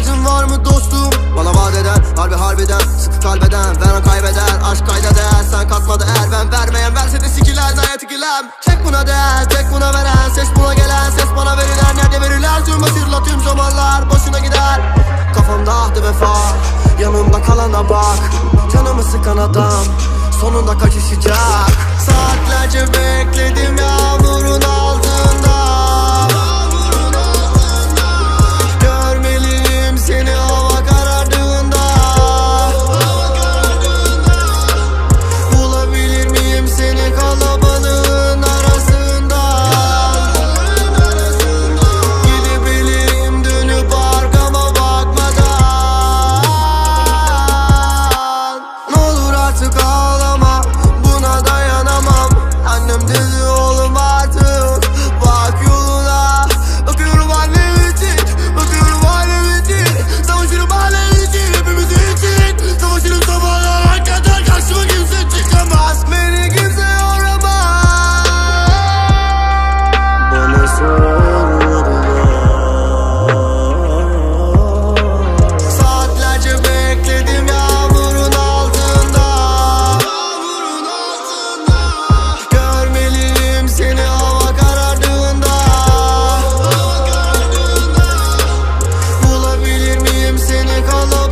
ihtiyacın var mı dostum? Bana vaat eden harbi harbiden. Sıkı kalbeden veren kaybeder Aşk kayda değer. Sen katmadı eğer Ben vermeyen verse de sikiler zayet ikilem. Çek buna değer tek buna veren. Ses buna gelen ses bana verilen. Nerede verirler? Tüm hatırla tüm zamanlar Boşuna gider. Kafamda ahdı vefa Yanımda kalana bak. Canımı sıkan adam Sonunda kaçışacak. Ya seni kalan